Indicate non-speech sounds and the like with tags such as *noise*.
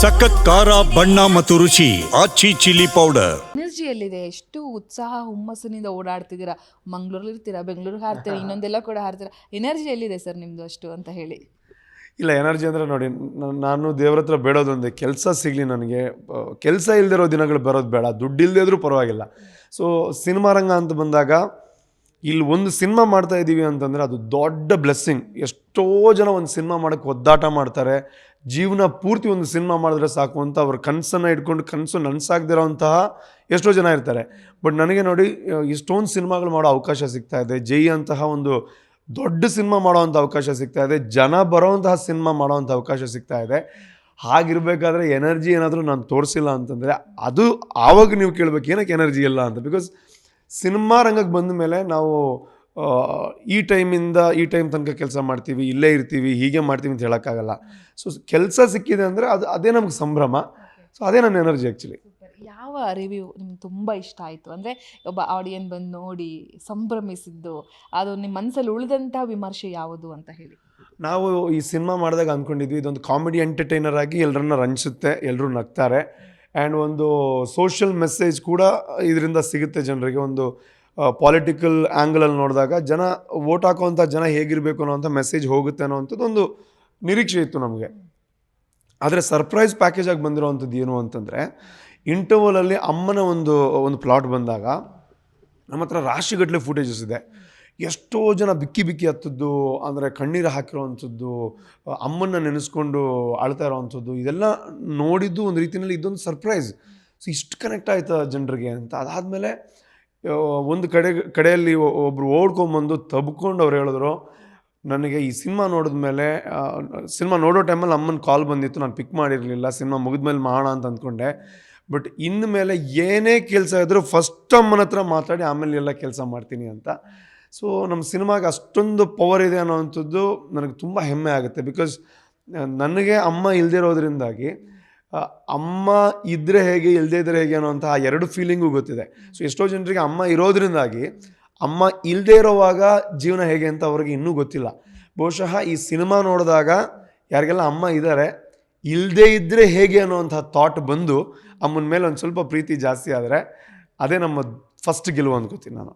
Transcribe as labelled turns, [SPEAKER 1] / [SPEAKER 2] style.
[SPEAKER 1] ಸಖತ್ ಖಾರ ಬಣ್ಣ ಮತ್ತು ರುಚಿ ಆಚಿ ಚಿಲ್ಲಿ ಪೌಡರ್.
[SPEAKER 2] ಎನರ್ಜಿಯಲ್ಲಿದೆ. ಎಷ್ಟು ಉತ್ಸಾಹ ಹುಮ್ಮಸ್ಸಿನಿಂದ ಓಡಾಡ್ತಿದ್ದೀರಾ. ಮಂಗ್ಳೂರಲ್ಲಿ ಇರ್ತೀರಾ ಬೆಂಗಳೂರಿಗೆ ಹಾರ್ತೀರಾ *laughs* ಇನ್ನೊಂದೆಲ್ಲ ಕೂಡ ಹಾರ್ತೀರಾ. ಎನರ್ಜಿ ಎಲ್ಲಿದೆ ಸರ್ ನಿಮ್ದು ಅಷ್ಟು ಅಂತ ಹೇಳಿ?
[SPEAKER 3] ಇಲ್ಲ ಎನರ್ಜಿ ಅಂದರೆ ನೋಡಿ ನಾನು ದೇವ್ರ ಹತ್ರ ಬೇಡೋದೊಂದೇ ಕೆಲಸ ಸಿಗಲಿ ನನಗೆ. ಕೆಲಸ ಇಲ್ಲದಿರೋ ದಿನಗಳು ಬರೋದು ಬೇಡ. ದುಡ್ಡು ಇಲ್ಲದೇ ಇದ್ರೂ ಪರವಾಗಿಲ್ಲ. ಸೊ ಸಿನಿಮಾ ರಂಗ ಅಂತ ಬಂದಾಗ ಇಲ್ಲಿ ಒಂದು ಸಿನಿಮಾ ಮಾಡ್ತಾ ಇದ್ದೀವಿ ಅಂತಂದರೆ ಅದು ದೊಡ್ಡ ಬ್ಲೆಸ್ಸಿಂಗ್ ಎಷ್ಟೋ ಜನ ಒಂದು ಸಿನಿಮಾ ಮಾಡೋಕ್ಕೆ ಒದ್ದಾಟ ಮಾಡ್ತಾರೆ. ಜೀವನ ಪೂರ್ತಿ ಒಂದು ಸಿನಿಮಾ ಮಾಡಿದ್ರೆ ಸಾಕು ಅಂತ ಅವ್ರ ಕನಸನ್ನು ಇಟ್ಕೊಂಡು ಕನಸು ನನಸಾಗದಿರೋಂತಹ ಎಷ್ಟೋ ಜನ ಇರ್ತಾರೆ. ಬಟ್ ನನಗೆ ನೋಡಿ ಇಷ್ಟೊಂದು ಸಿನಿಮಾಗಳು ಮಾಡೋ ಅವಕಾಶ ಸಿಗ್ತಾ ಇದೆ. ಜೈ ಅಂತಹ ಒಂದು ದೊಡ್ಡ ಸಿನಿಮಾ ಮಾಡೋವಂಥ ಅವಕಾಶ ಸಿಗ್ತಾ ಇದೆ. ಜನ ಬರೋವಂತಹ ಸಿನಿಮಾ ಮಾಡೋವಂಥ ಅವಕಾಶ ಸಿಗ್ತಾ ಇದೆ. ಹಾಗಿರ್ಬೇಕಾದ್ರೆ ಎನರ್ಜಿ ಏನಾದರೂ ನಾನು ತೋರಿಸಿಲ್ಲ ಅಂತಂದರೆ ಅದು ಆವಾಗ ನೀವು ಕೇಳಬೇಕು ಏನಕ್ಕೆ ಎನರ್ಜಿ ಇಲ್ಲ ಅಂತ. ಬಿಕಾಸ್ ಸಿನಿಮಾ ರಂಗಕ್ಕೆ ಬಂದ ಮೇಲೆ ನಾವು ಈ ಟೈಮಿಂದ ಈ ಟೈಮ್ ತನಕ ಕೆಲಸ ಮಾಡ್ತೀವಿ ಇಲ್ಲೇ ಇರ್ತೀವಿ ಹೀಗೆ ಮಾಡ್ತೀವಿ ಅಂತ ಹೇಳೋಕ್ಕಾಗಲ್ಲ. ಸೊ ಕೆಲಸ ಸಿಕ್ಕಿದೆ ಅಂದರೆ ಅದು ಅದೇ ನಮ್ಗೆ ಸಂಭ್ರಮ. ಸೊ ಅದೇ ನನ್ನ ಎನರ್ಜಿ ಆ್ಯಕ್ಚುಲಿ
[SPEAKER 2] ಯಾವ ರಿವ್ಯೂ ನಿಮ್ಗೆ ತುಂಬ ಇಷ್ಟ ಆಯಿತು? ಅಂದರೆ ಒಬ್ಬ ಆಡಿಯನ್ ಬಂದು ನೋಡಿ ಸಂಭ್ರಮಿಸಿದ್ದು ಅದು ನಿಮ್ಮ ಮನಸ್ಸಲ್ಲಿ ಉಳಿದಂಥ ವಿಮರ್ಶೆ ಯಾವುದು ಅಂತ ಹೇಳಿ.
[SPEAKER 3] ನಾವು ಈ ಸಿನಿಮಾ ಮಾಡಿದಾಗ ಅಂದ್ಕೊಂಡಿದ್ವಿ ಇದೊಂದು ಕಾಮಿಡಿ ಎಂಟರ್ಟೈನರ್ ಆಗಿ ಎಲ್ಲರನ್ನ ರಂಜಿಸುತ್ತೆ ಎಲ್ಲರೂ ನಗ್ತಾರೆ. ಆ್ಯಂಡ್ ಒಂದು ಸೋಷಿಯಲ್ ಮೆಸೇಜ್ ಕೂಡ ಇದರಿಂದ ಸಿಗುತ್ತೆ ಜನರಿಗೆ. ಒಂದು ಪಾಲಿಟಿಕಲ್ ಆ್ಯಂಗಲಲ್ಲಿ ನೋಡಿದಾಗ ಜನ ವೋಟ್ ಹಾಕೋವಂಥ ಜನ ಹೇಗಿರಬೇಕು ಅನ್ನೋವಂಥ ಮೆಸೇಜ್ ಹೋಗುತ್ತೆ ಅನ್ನೋವಂಥದ್ದು ಒಂದು ನಿರೀಕ್ಷೆ ಇತ್ತು ನಮಗೆ. ಆದರೆ ಸರ್ಪ್ರೈಸ್ ಪ್ಯಾಕೇಜ್ ಆಗಿ ಬಂದಿರೋವಂಥದ್ದು ಏನು ಅಂತಂದರೆ ಇಂಟರ್ವಲಲ್ಲಿ ಅಮ್ಮನ ಒಂದು ಒಂದು ಪ್ಲಾಟ್ ಬಂದಾಗ ನಮ್ಮ ಹತ್ರ ರಾಶಿಗಟ್ಟಲೆ ಫುಟೇಜಸ್ ಇದೆ. ಎಷ್ಟೋ ಜನ ಬಿಕ್ಕಿ ಬಿಕ್ಕಿ ಹತ್ತದ್ದು, ಅಂದರೆ ಕಣ್ಣೀರು ಹಾಕಿರೋವಂಥದ್ದು, ಅಮ್ಮನ್ನ ನೆನೆಸ್ಕೊಂಡು ಅಳ್ತಾ ಇರೋವಂಥದ್ದು, ಇದೆಲ್ಲ ನೋಡಿದ್ದು ಒಂದು ರೀತಿಯಲ್ಲಿ ಇದೊಂದು ಸರ್ಪ್ರೈಸ್. ಸೊ ಇಷ್ಟು ಕನೆಕ್ಟ್ ಆಯ್ತಾ ಜನರಿಗೆ ಅಂತ. ಅದಾದಮೇಲೆ ಒಂದು ಕಡೆ, ಕಡೆಯಲ್ಲಿ ಒಬ್ಬರು ಓಡ್ಕೊಂಬಂದು ತಬ್ಕೊಂಡು ಅವ್ರು ಹೇಳಿದ್ರು, ನನಗೆ ಈ ಸಿನಿಮಾ ನೋಡಿದ್ಮೇಲೆ ಸಿನಿಮಾ ನೋಡೋ ಟೈಮಲ್ಲಿ ಅಮ್ಮನ ಕಾಲ್ ಬಂದಿತ್ತು, ನಾನು ಪಿಕ್ ಮಾಡಿರಲಿಲ್ಲ, ಸಿನಿಮಾ ಮುಗಿದ್ಮೇಲೆ ಮಾಡೋಣ ಅಂತ ಅಂದ್ಕೊಂಡೆ. ಬಟ್ ಇನ್ನು ಮೇಲೆ ಏನೇ ಕೆಲಸ ಇದ್ದರೂ ಫಸ್ಟ್ ಅಮ್ಮನ ಹತ್ರ ಮಾತಾಡಿ ಆಮೇಲೆ ಎಲ್ಲ ಕೆಲಸ ಮಾಡ್ತೀನಿ ಅಂತ. ಸೊ ನಮ್ಮ ಸಿನಿಮಾಗೆ ಅಷ್ಟೊಂದು ಪವರ್ ಇದೆ ಅನ್ನೋವಂಥದ್ದು ನನಗೆ ತುಂಬ ಹೆಮ್ಮೆ ಆಗುತ್ತೆ. ಬಿಕಾಸ್ ನನಗೆ ಅಮ್ಮ ಇಲ್ದಿರೋದ್ರಿಂದಾಗಿ ಅಮ್ಮ ಇದ್ದರೆ ಹೇಗೆ ಇಲ್ಲದೇ ಇದ್ದರೆ ಹೇಗೆ ಅನ್ನೋಂತಹ ಎರಡು ಫೀಲಿಂಗು ಗೊತ್ತಿದೆ. ಸೊ ಎಷ್ಟೋ ಜನರಿಗೆ ಅಮ್ಮ ಇರೋದ್ರಿಂದಾಗಿ, ಅಮ್ಮ ಇಲ್ಲದೇ ಇರೋವಾಗ ಜೀವನ ಹೇಗೆ ಅಂತ ಅವ್ರಿಗೆ ಇನ್ನೂ ಗೊತ್ತಿಲ್ಲ. ಬಹುಶಃ ಈ ಸಿನಿಮಾ ನೋಡಿದಾಗ ಯಾರಿಗೆಲ್ಲ ಅಮ್ಮ ಇದ್ದಾರೆ ಇಲ್ಲದೇ ಇದ್ದರೆ ಹೇಗೆ ಅನ್ನೋವಂಥ ಥಾಟ್ ಬಂದು ಅಮ್ಮನ ಮೇಲೆ ಒಂದು ಸ್ವಲ್ಪ ಪ್ರೀತಿ ಜಾಸ್ತಿ ಆದರೆ, ಅದೇ ನಮ್ಮ ಫಸ್ಟ್ ಗೆಲುವು ಅಂದ್ಕೋತೀನಿ ನಾನು.